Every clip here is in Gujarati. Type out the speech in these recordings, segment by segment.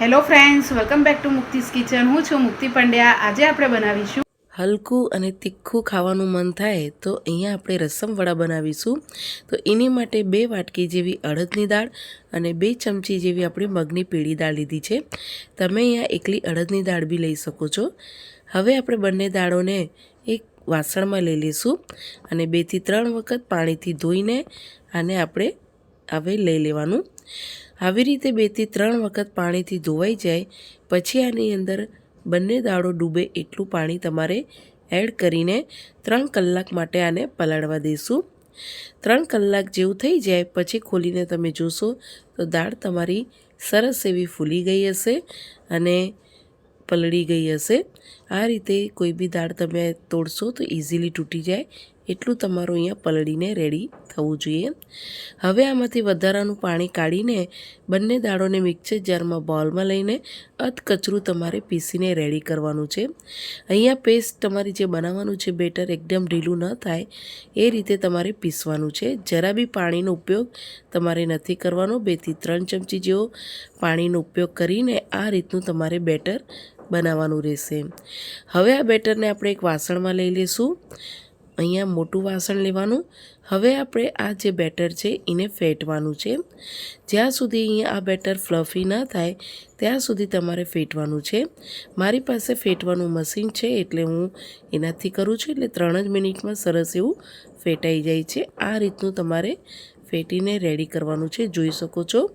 Hello friends welcome back to Mukti's kitchen હું છું મુક્તિ પંડ્યા. આજે આપણે બનાવીશું હલકું અને તીખું ખાવાનું મન થાય તો અહીંયા આપણે રસમ વડા બનાવીશું. તો એની માટે બે વાટકી જેવી અડદની દાળ અને બે ચમચી જેવી આપણે મગની પીળી દાળ લીધી છે. તમે અહીંયા એકલી અડદની દાળ બી લઈ શકો છો. હવે આપણે બંને દાળોને એક વાસણમાં લઈ લઈશું અને બેથી ત્રણ વખત પાણીથી ધોઈને આને આપણે હવે લઈ લેવાનું. આવી રીતે બેથી ત્રણ વખત પાણીથી ધોવાઈ જાય, પછી આની અંદર બંને દાળો ડૂબે એટલું પાણી તમારે એડ કરીને ત્રણ કલાક માટે આને પલાળવા દઈશું ત્રણ કલાક જેવું થઈ જાય, પછી ખોલીને તમે જોશો તો દાળ તમારી સરસ એવી ફૂલી ગઈ હશે અને પલળી ગઈ હશે. આ રીતે કોઈ બી દાળ તમે તોડશો તો ઇઝીલી તૂટી જાય એટલું તમારું અહીંયા પલળીને રેડી થવું જોઈએ. હવે આમાંથી વધારાનું પાણી કાઢીને બંને દાળોને મિક્સર જારમાં બોલમાં લઈને અધકચરું તમારે પીસીને રેડી કરવાનું છે. અહીંયા પેસ્ટ તમારી જે બનાવવાનું છે બેટર એકદમ ઢીલું ન થાય, એ રીતે તમારે પીસવાનું છે. જરા બી પાણીનો ઉપયોગ તમારે નથી કરવાનો. બેથી ત્રણ ચમચી જેવો પાણીનો ઉપયોગ કરીને આ રીતનું તમારે બેટર બનાવવાનું રહેશે. હવે આ બેટરને આપણે એક વાસણમાં લઈ લઈશું. અહીંયા મોટું વાસણ લેવાનું. હવે આપણે આ જે બેટર છે, એને ફેટવાનું છે. જ્યાં સુધી અહીંયા આ બેટર ફ્લફી ના થાય, ત્યાં સુધી તમારે ફેટવાનું છે. મારી પાસે ફેટવાનું મશીન છે, એટલે હું એનાથી કરું છું, એટલે ત્રણ જ મિનિટમાં સરસ એવું ફેટાઈ જાય છે. આ રીતનું તમારે ફેટીને રેડી કરવાનું છે, જોઈ શકો છો.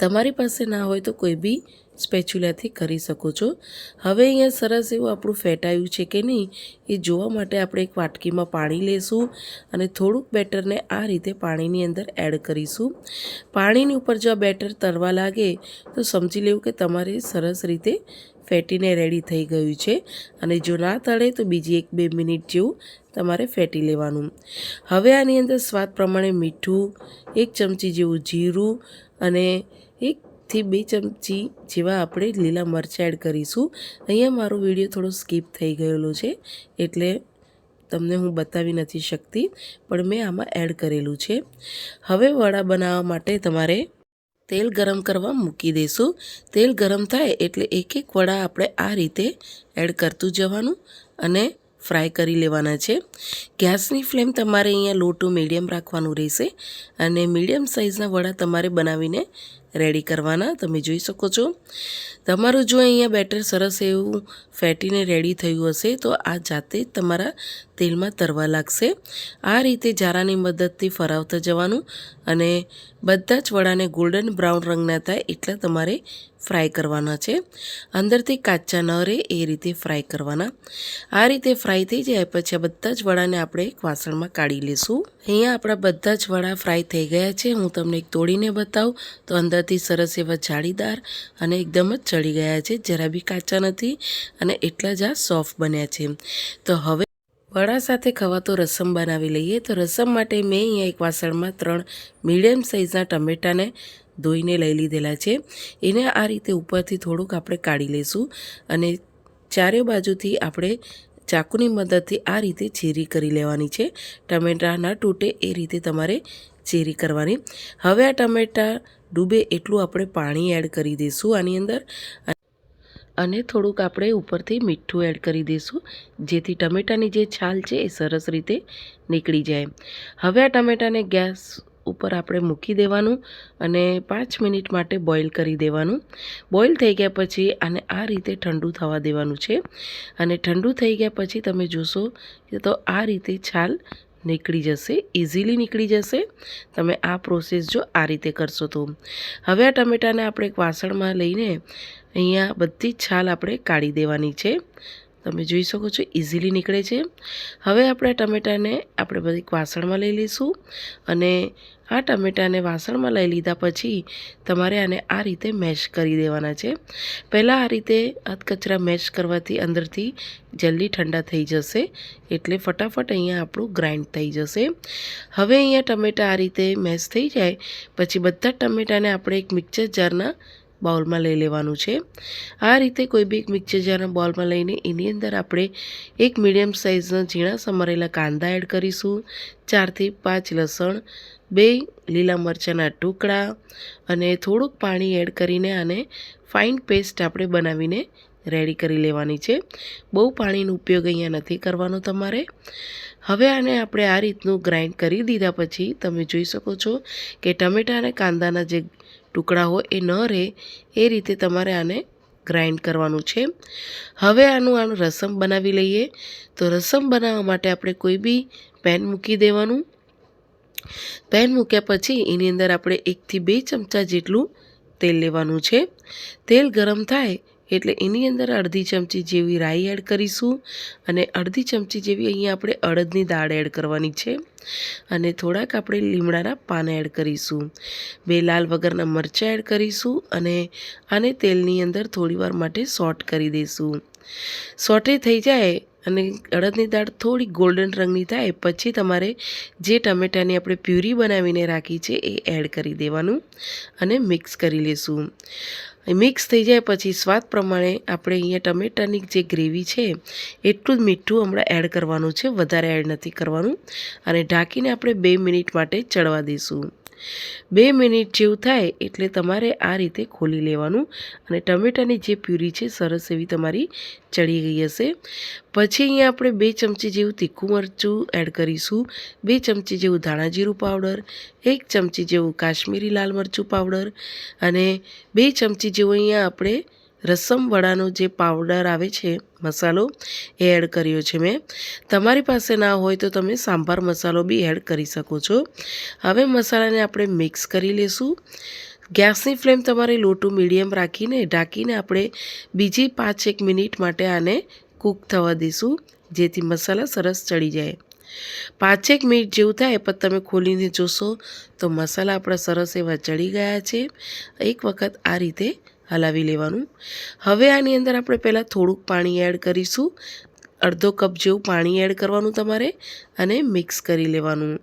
તમારી પાસે ના હોય તો કોઈ બી સ્પેચ્યુલાથી કરી શકો છો. હવે અહીંયા સરસ એવું આપણું ફેટાયું છે કે નહીં, એ જોવા માટે આપણે એક વાટકીમાં પાણી લેશું અને થોડુંક બેટરને આ રીતે પાણીની અંદર એડ કરીશું. પાણીની ઉપર જો આ બેટર તરવા લાગે, તો સમજી લેવું કે તમારે સરસ રીતે ફેટીને રેડી થઈ ગયું છે. અને જો ના તળે, તો બીજી એક બે મિનિટ જેવું તમારે ફેટી લેવાનું. હવે આની અંદર સ્વાદ પ્રમાણે મીઠું, એક ચમચી જેવું જીરું અને એકથી બે ચમચી જેવા આપણે લીલા મરચાં એડ કરીશું. અહીંયા મારો વીડિયો થોડો સ્કીપ થઈ ગયેલો છે, એટલે તમને હું બતાવી નથી શકતી, પણ મેં આમાં એડ કરેલું છે. હવે વડા બનાવવા માટે તમારે તેલ ગરમ કરવા મૂકી દઈશું તેલ ગરમ થાય એટલે એક એક વડા આપણે આ રીતે એડ કરતું જવાનું અને ફ્રાય કરી લેવાના છે. ગેસની ફ્લેમ તમારે અહીંયા લો મીડિયમ રાખવાનું રહેશે અને મીડિયમ સાઇઝના વડા તમારે બનાવીને રેડી કરવાના તમે જોઈ શકો છો. તમારું જો અહીંયા બેટર સરસ એવું ફેટીને રેડી થયું હશે, તો આ જાતે તમારા તેલમાં તરવા લાગશે. આ રીતે જારાની મદદથી ફરાવતા જવાનું અને બધા જ વડાને ગોલ્ડન બ્રાઉન રંગના થાય એટલા તમારે ફ્રાય કરવાના છે. અંદરથી કાચા ન રહે એ રીતે ફ્રાય કરવાના. આ રીતે ફ્રાય થઈ જાય પછી આ બધા જ વડાને આપણે એક વાસણમાં કાઢી લઈશું અહીંયા આપણા બધા જ વડા ફ્રાય થઈ ગયા છે. હું તમને એક તોડીને બતાવું. તો અંદરથી સરસ એવા જાળીદાર અને એકદમ જ ચડી ગયા છે. જરા બી કાચા નથી અને એટલા જ આ સોફ્ટ બન્યા છે. તો હવે વડા સાથે ખવાતો રસમ બનાવી લઈએ. તો રસમ માટે મેં અહીંયા એક વાસણમાં ત્રણ મીડિયમ સાઇઝના ટમેટાને ધોઈને લઈ લીધેલા છે. એને આ રીતે ઉપરથી થોડુંક આપણે કાઢી લઈશું અને ચારે બાજુથી આપણે ચાકુની મદદથી આ રીતે ચીરી કરી લેવાની છે. ટમેટા ન તૂટે એ રીતે તમારે ચીરી કરવાની. હવે આ ટમેટા ડૂબે એટલું આપણે પાણી એડ કરી દઈશું આની અંદર. અને થોડુંક આપણે ઉપરથી મીઠું એડ કરી દઈશું, જેથી ટમેટાની જે છાલ છે એ સરસ રીતે નીકળી જાય. હવે આ ટમેટાને ગેસ ઉપર આપણે મૂકી દેવાનું અને પાંચ મિનિટ માટે બોઇલ કરી દેવાનું. બોઇલ થઈ ગયા પછી આને આ રીતે ઠંડુ થવા દેવાનું છે. અને ઠંડુ થઈ ગયા પછી તમે જોશો તો આ રીતે છાલ નીકળી જશે ઇઝીલી નીકળી જશે. તમે આ પ્રોસેસ જો આ રીતે કરશો તો. હવે આ ટમેટાને આપણે એક વાસણમાં લઈને અહીંયા બધી જ છાલ આપણે કાઢી દેવાની છે. તમે જોઈ શકો છો ઇઝીલી નીકળે છે. હવે આપણે ટમેટાને આપણે બધી વાસણમાં લઈ લઈશું અને આ ટમેટાને વાસણમાં લઈ લીધા પછી તમારે આને આ રીતે મેશ કરી દેવાના છે. પહેલાં આ રીતે અધકચરા મેશ કરવાથી અંદરથી જલ્દી ઠંડા થઈ જશે, એટલે ફટાફટ અહીંયા આપણું ગ્રાઇન્ડ થઈ જશે. હવે અહીંયા ટમેટા આ રીતે મેશ થઈ જાય, પછી બધા ટમેટાને આપણે એક મિક્સર જારના બાઉલમાં લઈ લેવાનું છે. આ રીતે કોઈ બી મિક્સર જારના બાઉલમાં લઈને એની અંદર આપણે એક મીડિયમ સાઇઝના ઝીણા સમારેલા કાંદા એડ કરીશું. ચારથી પાંચ લસણ, બે લીલા મરચાંના ટુકડા અને થોડુંક પાણી એડ કરીને આને ફાઇન પેસ્ટ આપણે બનાવીને રેડી કરી લેવાની છે. બહુ પાણીનો ઉપયોગ અહીંયા નથી કરવાનો તમારે. હવે આને આપણે આ રીતનું ગ્રાઇન્ડ કરી દીધા પછી તમે જોઈ શકો છો કે ટમેટા અને કાંદાના જે ટુકડા હોય એ ન રહે, એ રીતે તમારે આને ગ્રાઇન્ડ કરવાનું છે. હવે આનું આનું રસમ બનાવી લઈએ. તો રસમ બનાવવા માટે આપણે કોઈ બી પેન મૂકી દેવાનું. પેન મૂક્યા પછી એની અંદર આપણે એકથી બે ચમચા જેટલું તેલ લેવાનું છે. તેલ ગરમ થાય એટલે એની અંદર અડધી ચમચી જેવી રાઈ એડ કરીશું અને અડધી ચમચી જેવી અહીંયા આપણે અડદની દાળ એડ કરવાની છે અને થોડાક આપણે લીમડાના પાન એડ કરીશું. બે લાલ વગરના મરચાં એડ કરીશું અને આને તેલની અંદર થોડીવાર માટે સોટ કરી દઈશું. સોટે થઈ જાય અને અડદની દાળ થોડી ગોલ્ડન રંગની થાય પછી તમારે જે ટમેટાની આપણે પ્યુરી બનાવીને રાખી છે એ એડ કરી દેવાનું અને મિક્સ કરી લેશું. મિક્સ થઈ જાય પછી સ્વાદ પ્રમાણે આપણે અહીંયા ટમેટાની જે ગ્રેવી છે, એટલું જ મીઠું હમણાં એડ કરવાનું છે, વધારે એડ નથી કરવાનું. અને ઢાંકીને આપણે બે મિનિટ માટે ચડવા દઈશું. બે મિનિટ જેવું થાય એટલે તમારે આ રીતે ખોલી લેવાનું. અને ટમેટાની જે પ્યુરી છે, સરસ એવી તમારી ચડી ગઈ હશે. પછી અહીંયા આપણે બે ચમચી જેવું તીખું મરચું એડ કરીશું. બે ચમચી જેવું ધાણા જીરું પાવડર, એક ચમચી જેવું કાશ્મીરી લાલ મરચું પાવડર અને બે ચમચી જેવો અહીંયા આપણે રસમ વડાનો જે પાવડર આવે છે, મસાલો, એ એડ કર્યો છે મેં. તમારી પાસે ના હોય તો તમે સાંભાર મસાલો બી એડ કરી શકો છો. હવે મસાલાને આપણે મિક્સ કરી લેશું. ગેસની ફ્લેમ તમારે લો ટુ મીડિયમ રાખીને ઢાંકીને આપણે બીજી પાંચ એક મિનિટ માટે આને કૂક થવા દઈશું, જેથી મસાલા સરસ ચડી જાય. પાંચેક મિનિટ જેવું થાય પણ તમે ખોલીને જોશો તો મસાલા આપણા સરસ એવા ચડી ગયા છે. એક વખત આ રીતે હલાવી લેવાનું. હવે આની અંદર આપણે પહેલાં થોડુંક પાણી એડ કરીશું. અડધો કપ જેવું પાણી એડ કરવાનું તમારે અને મિક્સ કરી લેવાનું.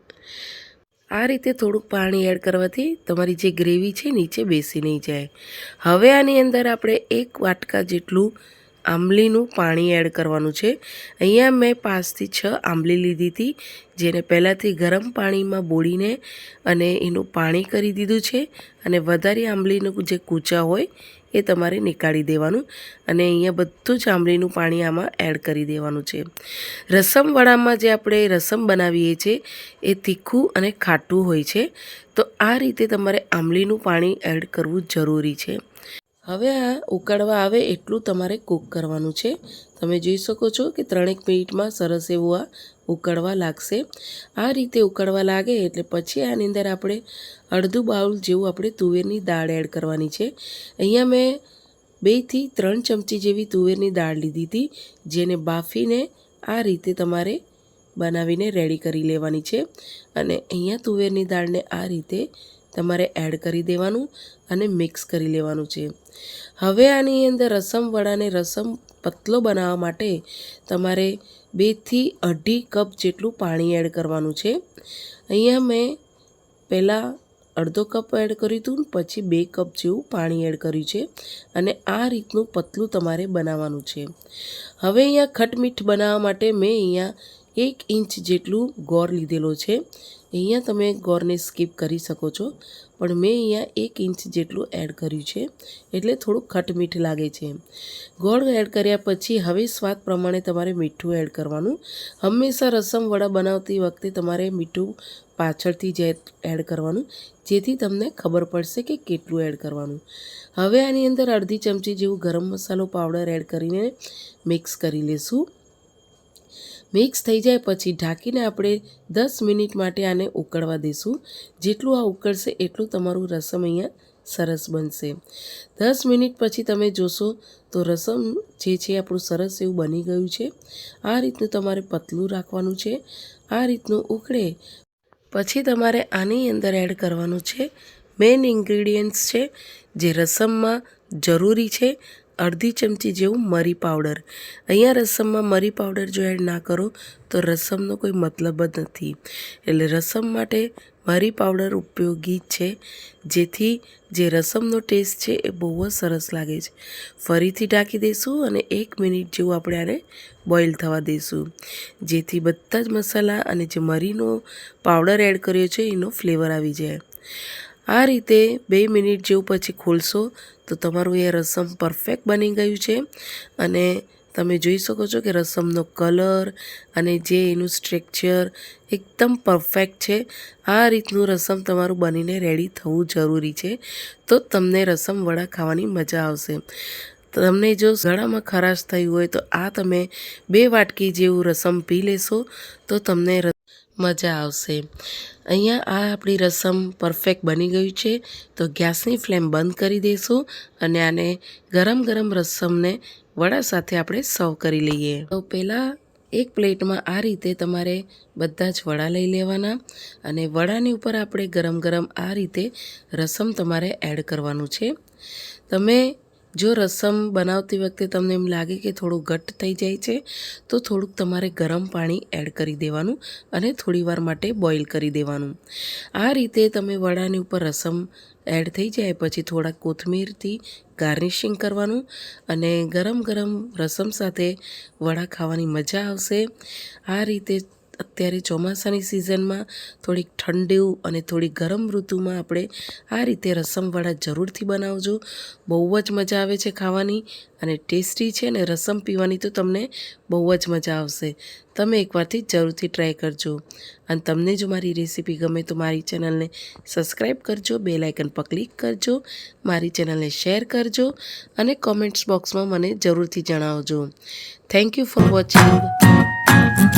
આ રીતે થોડુંક પાણી એડ કરવાથી તમારી જે ગ્રેવી છે નીચે બેસી નહીં જાય. હવે આની અંદર આપણે એક વાટકા જેટલું આંબલીનું પાણી એડ કરવાનું છે. અહીંયા મેં પાંચથી છ આંબલી લીધી હતી, જેને પહેલાંથી ગરમ પાણીમાં બોળીને અને એનું પાણી કરી દીધું છે. અને વધારે આંબલીનું જે કૂચા હોય એ તમારે નીકાળી દેવાનું અને અહીંયા બધું જ આંબલીનું પાણી આમાં એડ કરી દેવાનું છે. રસમવાળામાં જે આપણે રસમ બનાવીએ છીએ એ તીખું અને ખાટું હોય છે. તો આ રીતે તમારે આંબલીનું પાણી એડ કરવું જરૂરી છે. હવે આ ઉકાળવા આવે એટલું તમારે કૂક કરવાનું છે. તમે જોઈ શકો છો કે ત્રણેક મિનિટમાં સરસ એવું આ ઉકળવા લાગશે. આ રીતે ઉકળવા લાગે એટલે પછી આની અંદર આપણે અડધું બાઉલ જેવું આપણે તુવેરની દાળ એડ કરવાની છે. અહીંયા મેં બેથી ત્રણ ચમચી જેવી તુવેરની દાળ લીધી હતી, જેને બાફીને આ રીતે તમારે બનાવીને રેડી કરી લેવાની છે. અને અહીંયા તુવેરની દાળને આ રીતે તમારે એડ કરી દેવાનું અને મિક્સ કરી લેવાનું છે. હવે આની અંદર રસમ વડાને રસમ પતલો બનાવવા માટે તમારે બેથી અઢી કપ જેટલું પાણી એડ કરવાનું છે. અહીંયા મેં પહેલાં અડધો કપ એડ કર્યું હતું, પછી બે કપ જેવું પાણી એડ કર્યું છે અને આ રીતનું પતલું તમારે બનાવવાનું છે. હવે અહીંયા ખટમીઠ બનાવવા માટે મેં અહીંયા એક ઇંચ જેટલું ગોળ લીધેલો છે. અહીંયા તમે ગોળને સ્કીપ કરી શકો છો, પણ મેં અહીંયા એક ઇંચ જેટલું એડ કર્યું છે, એટલે થોડુંક ખટમીઠ લાગે છે. ગોળ એડ કર્યા પછી હવે સ્વાદ પ્રમાણે તમારે મીઠું એડ કરવાનું. હંમેશા રસમ વડા બનાવતી વખતે તમારે મીઠું પાછળથી જે એડ કરવાનું, જેથી તમને ખબર પડશે કે કેટલું એડ કરવાનું. હવે આની અંદર અડધી ચમચી જેવું ગરમ મસાલો પાવડર એડ કરીને મિક્સ કરી લેશું. મિક્સ થઈ જાય પછી ઢાંકીને આપણે દસ મિનિટ માટે આને ઉકળવા દઈશું. જેટલું આ ઉકળશે એટલું તમારું રસમ અહીંયા સરસ બનશે. દસ મિનિટ પછી તમે જોશો તો રસમ જે છે આપણું સરસ એવું બની ગયું છે. આ રીતનું તમારે પતલું રાખવાનું છે. આ રીતનું ઉકળે. પછી તમારે આની અંદર એડ કરવાનું છે. મેઇન ઇન્ગ્રીડિયન્ટ્સ છે જે રસમમાં જરૂરી છે. અડધી ચમચી જેવું મરી પાવડર. અહીંયા રસમમાં મરી પાવડર જો એડ ના કરો, તો રસમનો કોઈ મતલબ જ નથી. એટલે રસમ માટે મરી પાવડર ઉપયોગી છે, જેથી જે રસમનો ટેસ્ટ છે એ બહુ જ સરસ લાગે છે. ફરીથી ઢાંકી દઈશું અને એક મિનિટ જેવું આપણે આને બોઇલ થવા દઈશું. જેથી બધા જ મસાલા અને જે મરીનો પાવડર એડ કર્યો છે, એનો ફ્લેવર આવી જાય. આ રીતે બે મિનિટ જેવું પછી ખોલશો તો તમારું એ રસમ પરફેક્ટ બની ગયું છે. અને તમે જોઈ શકો છો કે રસમનો કલર અને જે એનું સ્ટ્રક્ચર એકદમ પરફેક્ટ છે. આ રીતનું રસમ તમારું બનીને રેડી થવું જરૂરી છે. તો તમને રસમ વડા ખાવાની મજા આવશે. તમને જો ગળામાં ખરાશ થઈ હોય તો આ તમે બે વાટકી જેવું રસમ પી લેશો તો તમને મજા આવશે. અહીંયા આ આપણી રસમ પરફેક્ટ બની ગયું છે. તો ગેસની ફ્લેમ બંધ કરી દઈશું અને આને ગરમ ગરમ રસમને વડા સાથે આપણે સર્વ કરી લઈએ. તો પહેલાં એક પ્લેટમાં આ રીતે તમારે બધા જ વડા લઈ લેવાના અને વડાની ઉપર આપણે ગરમ ગરમ આ રીતે રસમ તમારે એડ કરવાનું છે. તમે જો રસમ બનાવતી વખતે તમને એમ લાગે કે થોડું ઘટ્ટ થઈ જાય છે, તો થોડુંક તમારે ગરમ પાણી એડ કરી દેવાનું અને થોડીવાર માટે બોઇલ કરી દેવાનું. આ રીતે તમે વડાની ઉપર રસમ એડ થઈ જાય, પછી થોડા કોથમીરથી ગાર્નિશિંગ કરવાનું અને ગરમ ગરમ રસમ સાથે વડા ખાવાની મજા આવશે. આ રીતે અત્યારે ચોમાસાની સિઝનમાં થોડીક ઠંડુ અને થોડી ગરમ ઋતુમાં આપણે આ રીતે રસમવાળા જરૂરથી બનાવજો. બહુ જ મજા આવે છે ખાવાની અને ટેસ્ટી છે ને રસમ પીવાની તો તમને બહુ જ મજા આવશે. તમે એકવારથી જરૂરથી ટ્રાય કરજો. અને તમને જો મારી રેસીપી ગમે તો મારી ચેનલને સબસ્ક્રાઈબ કરજો, બે લાઇકન પર ક્લિક કરજો, મારી ચેનલને શેર કરજો અને કોમેન્ટ્સ બોક્સમાં મને જરૂરથી જણાવજો. Thank you for watching.